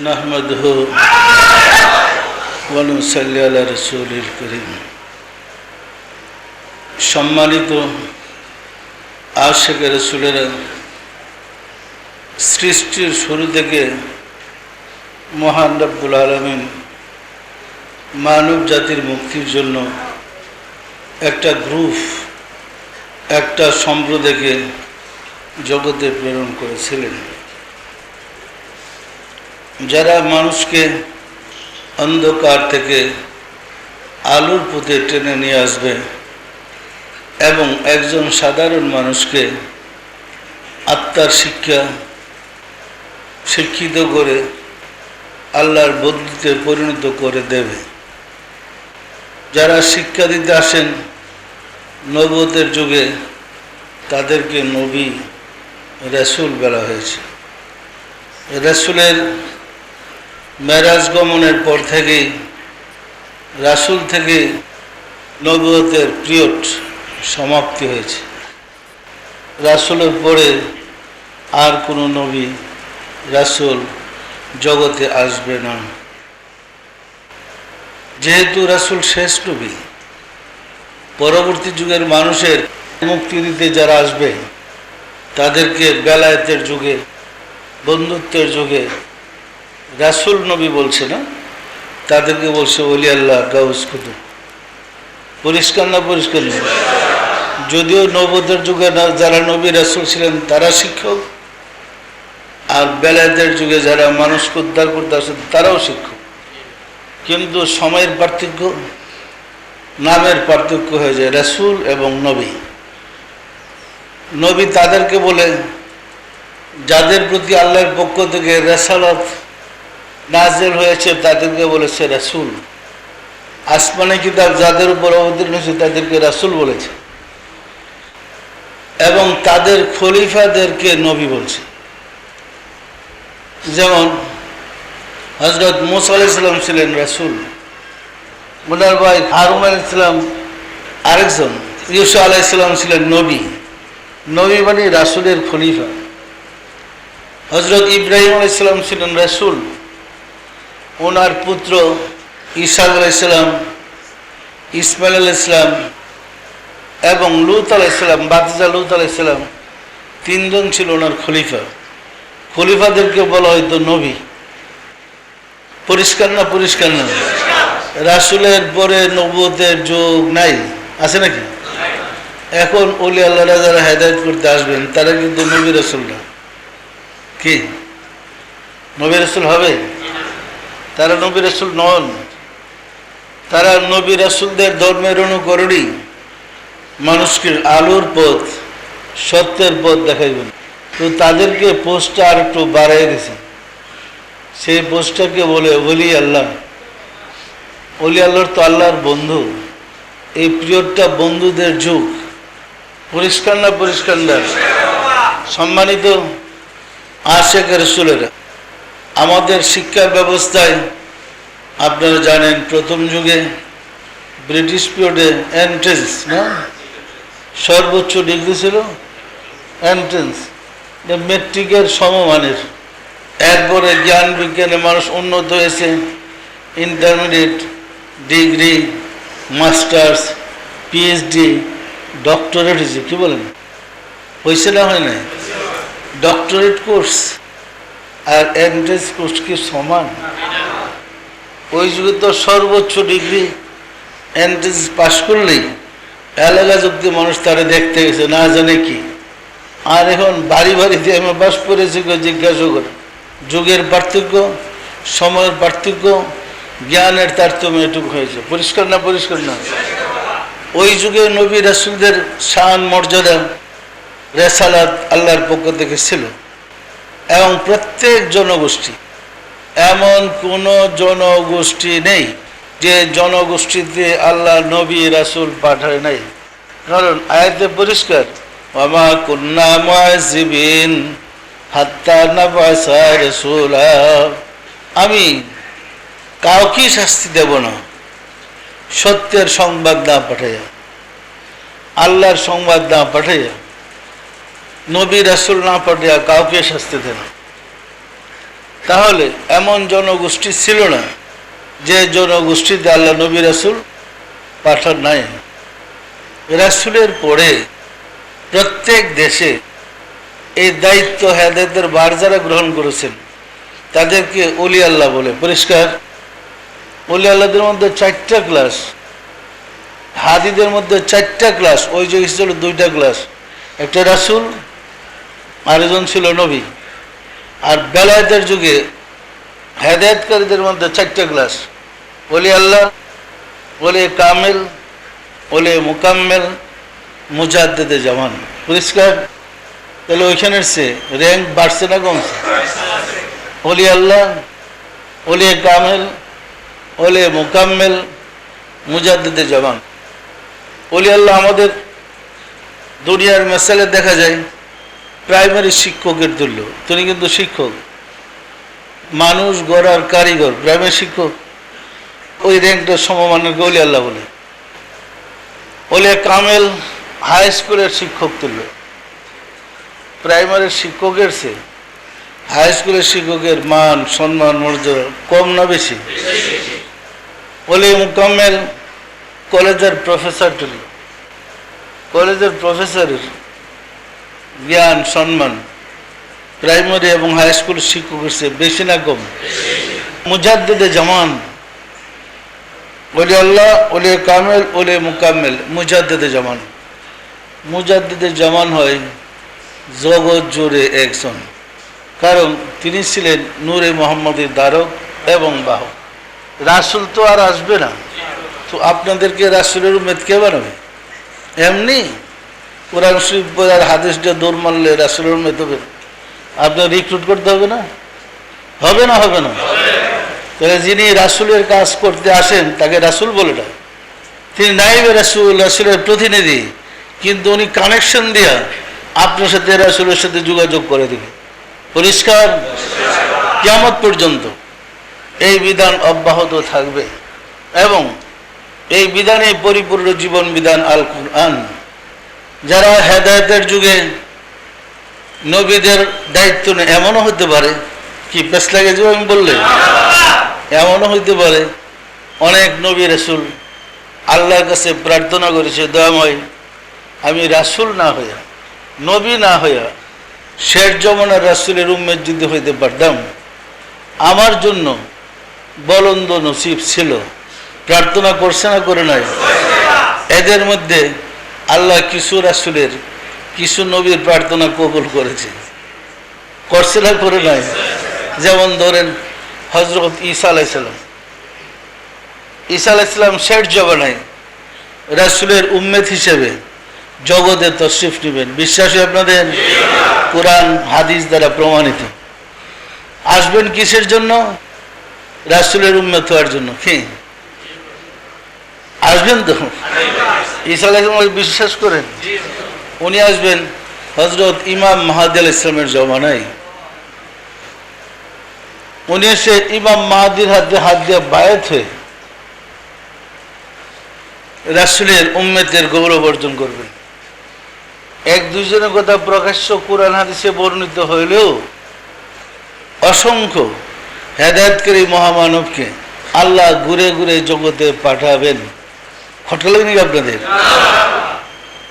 نحمده ونصلي على رسول الكريم সম্মানিত আশেখ রসুলেরা সৃষ্টির শুরু থেকে মহান রব্বুল আলমিন মানব জাতির মুক্তির জন্য একটা গ্রুপ একটা সম্প্রদায়কে জগতে প্রেরণ করেছিলেন যারা মানুষকে অন্ধকার থেকে আলোর পথে টেনে নিয়ে আসবে এবং একজন সাধারণ মানুষকে আত্মার শিক্ষা শিক্ষিত করে আল্লাহর বদলিতে পরিণত করে দেবে। যারা শিক্ষা দিতে আসেন নবতের যুগে, তাদেরকে নবী রসুল বলা হয়েছে। রসুলের মেরাজ গমনের পর থেকেই রাসুল থেকে নবতের পিরিয়ড সমাপ্তি হয়েছে। রাসুলের পরে আর কোনো নবী, রাসুল জগতে আসবে না। যেহেতু রাসুল শেষ নবী, পরবর্তী যুগের মানুষের মুক্তি দিতে যারা আসবে, তাদেরকে বেলায়েতের যুগে, বন্ধুত্বের যুগে রাসুল নবী বলছে না? তাদেরকে বলছে অলি আল্লাহ, গাউস কুতুব পরিষ্কার না পরিষ্কার? না যদিও নবদের যুগে যারা নবী রাসুল ছিলেন, তারা শিক্ষক। আর বেলায়েতের যুগে যারা মানুষকে উদ্ধার করতে আসে, তারাও শিক্ষক। কিন্তু সময়ের পার্থক্য, নামের পার্থক্য হয়ে যায় রাসুল এবং নবী। নবী তাদেরকে বলে, যাদের প্রতি আল্লাহর পক্ষ থেকে রেসালত নাজেল হয়েছে তাদেরকে বলেছে রাসুল। আসমানে কিতাব যাদের উপর অবতীর্ণ হয়েছে তাদেরকে রাসুল বলেছে। এবং তাদের খলিফাদেরকে নবী বলছে। যেমন হজরত মুসা আলাইসাল্লাম ছিলেন রাসুল। ওনার ভাই আল ইসলাম আরেকজন ইউসা আলাইসাল্লাম ছিলেন নবী। নবী মানে রাসুলের খলিফা। হজরত ইব্রাহিম আলাইসাল্লাম ছিলেন রাসুল। ওনার পুত্র ইসাক আলাইসাল্লাম ইসমাইল আল ইসলাম এবং লুত আলাইসাল্লাম বাতিজা লুত আলাইসাল্লাম তিনজন ছিল ওনার খলিফা। খলিফাদেরকে বলা হয়তো নবী। পরিষ্কার না পরিষ্কার না? রাসুলের পরে নবতের যোগ নাই, আছে নাকি? এখন অলি আল্লাহরা যারা হেদায়ত করতে আসবেন, তারা কিন্তু নবী রসুল না। কি? নবী রসুল হবে? তারা নবী রসুল নন। তারা নবী রসুলদের ধর্মের অনুকরণই মানুষকে আলোর পথ, সত্যের পথ দেখাইবেন তো তাদেরকে পোস্টটা আর একটু বাড়াই দিছে। সেই পোস্টটাকে বলে অলি আল্লাহ। অলি আল্লাহর তো আল্লাহর বন্ধু। এই পিরিয়ডটা বন্ধুদের যুগ। পরিষ্কার না পরিষ্কার সম্মানিত আশেখ রসুলেরা। আমাদের শিক্ষা ব্যবস্থায় আপনারা জানেন প্রথম যুগে ব্রিটিশ পিরিয়ডে এন্ট্রেন্স, না? সর্বোচ্চ ডিগ্রি ছিল এন্ট্রেন্স। মেট্রিকের সমমানের। এরপরে জ্ঞান বিজ্ঞানে মানুষ উন্নত হয়েছে। Intermediate degree, masters, PhD, doctorate হয়েছে। কী বলেন? হয়েছে না হয় নাই? Doctorate course. আর এন্ট্রেন্স কোর্স কি সমান। ওই যুগে তো সর্বোচ্চ ডিগ্রি এন্ট্রেন্স পাশ করলেই এলাকা যুক্তি মানুষ তারা দেখতে গেছে, না জানে কি। আর এখন বাড়ি বাড়ি বাড়িতে আমি বাস করেছি কেউ জিজ্ঞাসা করে। যুগের পার্থক্য, সময়ের পার্থক্য, জ্ঞানের তারতম্য এটুকু হয়েছে। পরিষ্কার না পরিষ্কার না? ওই যুগে নবী রাসুলদের শান, মর্যাদা, রেসালাত আল্লাহর পক্ষ থেকে ছিল। এবং প্রত্যেক জনগোষ্ঠী। এমন কোনো জনগোষ্ঠী নেই যে জনগোষ্ঠীতে আল্লাহ, নবী, রাসুল পাঠায় নাই। কারণ আয়াতে পরিষ্কার মামা কন্যা মহাজিবিন হাত্তা রসুলা। আমি কাউকেই শাস্তি দেব না। সত্যের সংবাদ না পাঠাইয়া, আল্লাহর সংবাদ না পাঠাইয়া নবী রাসুল না পাঠিয়া কাউকে শাস্তি দেন তাহলে এমন জনগোষ্ঠী ছিল না যে জনগোষ্ঠীতে আল্লাহ নবী রাসুল পাঠান নাই। রাসুলের পরে প্রত্যেক দেশে এই দায়িত্ব হেদায়তের বার যারা গ্রহণ করেছেন, তাদেরকে অলি আল্লাহ বলে। পরিষ্কার? অলি আল্লাহদের মধ্যে চারটা ক্লাস, হাদিদের মধ্যে চারটা ক্লাস, ওই যে ছিল দুইটা ক্লাস। একটা রাসুল আরেকজন ছিল নবী। আর বেলায়েতের যুগে হেদায়তকারীদের মধ্যে চারটা ক্লাস। বলি আল্লাহ বলে কামেল, ওলে মুকাম্মেল, মুজাদ্দেদে জামান। পরিষ্কার? তাহলে ওইখানের সে র্যাঙ্ক বাড়ছে না কমছে? ওলি আল্লাহ, ওলি কামেল, ওলে মুকাম্মেল, মুজাদ্দেদে জামান। ওলি আল্লাহ আমাদের দুনিয়ার মেসালে দেখা যায়। প্রাইমারি শিক্ষকের তুল্য। তিনি কিন্তু শিক্ষক। মানুষ গড়ার কারিগর, প্রাইমারি শিক্ষক। ওই র্যাঙ্কটা সমমানের গৌলি আল্লাহ বলে। ওলে কামেল হাই স্কুলের শিক্ষক তুল্য। প্রাইমারি শিক্ষকের সে হাই স্কুলের শিক্ষকের মান, সম্মান, মর্যাদা কম না বেশি? ওলে মুকাম্মেল কলেজের প্রফেসর তুল্য। কলেজের প্রফেসরের জ্ঞান, সম্মান। প্রাইমারি এবং হাই স্কুল শিক্ষকের চেয়ে বেশি না কম। মুজাদ্দিদে জামান। ওলি আল্লাহ, ওলে কামেল, ওলে মুকাম্মেল, মুজাদ্দিদে জামান। মুজাদ্দিদে জামান হয় জগৎ জুড়ে একজন। কারণ তিনি ছিলেন নূরে মোহাম্মদের দ্বারক এবং বাহক। রাসুল তো আর আসবে না। তো আপনাদেরকে রাসুলের উমেদ কে বানাবে? এমনি? কোরআন শরীফ আর হাদিসটা দৌড় মারলে রাসুলের হবে। আপনার রিক্রুট করতে হবে না? হবে না হবে না? তাহলে যিনি রাসুলের কাজ করতে আসেন, তাকে রাসুল বলে না তিনি নাইবে রাসুল, রাসুলের প্রতিনিধি। কিন্তু উনি কানেকশন দিয়া আপনার সাথে রাসুলের সাথে যোগাযোগ করে দেবে। পরিষ্কার? কেমত পর্যন্ত এই বিধান অব্যাহত থাকবে। এবং এই বিধানে পরিপূর্ণ জীবন বিধান আল কুরআন যারা হেদায়তের যুগে নবীদের দায়িত্ব নেই এমনও হতে পারে, কি পেস লাগে যে আমি বললে? এমনও হইতে পারে, অনেক নবী রাসুল আল্লাহর কাছে প্রার্থনা করেছে, দয়াময়, আমি রাসুল না হইয়া, নবী না হইয়া, শেষ জমানার রাসুলের উম্মেদ যদি হইতে পারতাম, আমার জন্য বলন্দ নসিব ছিল। প্রার্থনা করছে না করে নাই? এদের মধ্যে আল্লাহ কিছু রাসুলের, কিছু নবীর প্রার্থনা কবুল করেছে। করছে না করে নাই। যেমন ধরেন হজরত ঈসা আলাইসাল্লাম ঈসা আলাইসাল্লাম শেষ জবানায় রাসুলের উম্মেদ হিসেবে জগতে তশরিফ নেবেন। বিশ্বাসী আপনাদের? কোরআন, হাদিস দ্বারা প্রমাণিত। আসবেন কিসের জন্য? রাসুলের উম্মেদ হওয়ার জন্য। কি? আসবেন তো। ঈসা আলাইসাল্লাম বিশ্বাস করেন? উনি আসবেন হজরত ইমাম মাহাদি আল ইসলামের জমানায়। উনি এসে ইমাম মাহাদির হাতে হাত দিয়ে বায়াত হয়ে রাসুলের উম্মেতের গৌরব অর্জন করবেন। এক দুজনের কথা প্রকাশ্য কোরআন হাদিসে বর্ণিত হইলেও অসংখ্য হেদায়তকারী মহামানবকে আল্লাহ ঘুরে ঘুরে জগতে পাঠাবেন। খটা লাগেনি আপনাদের?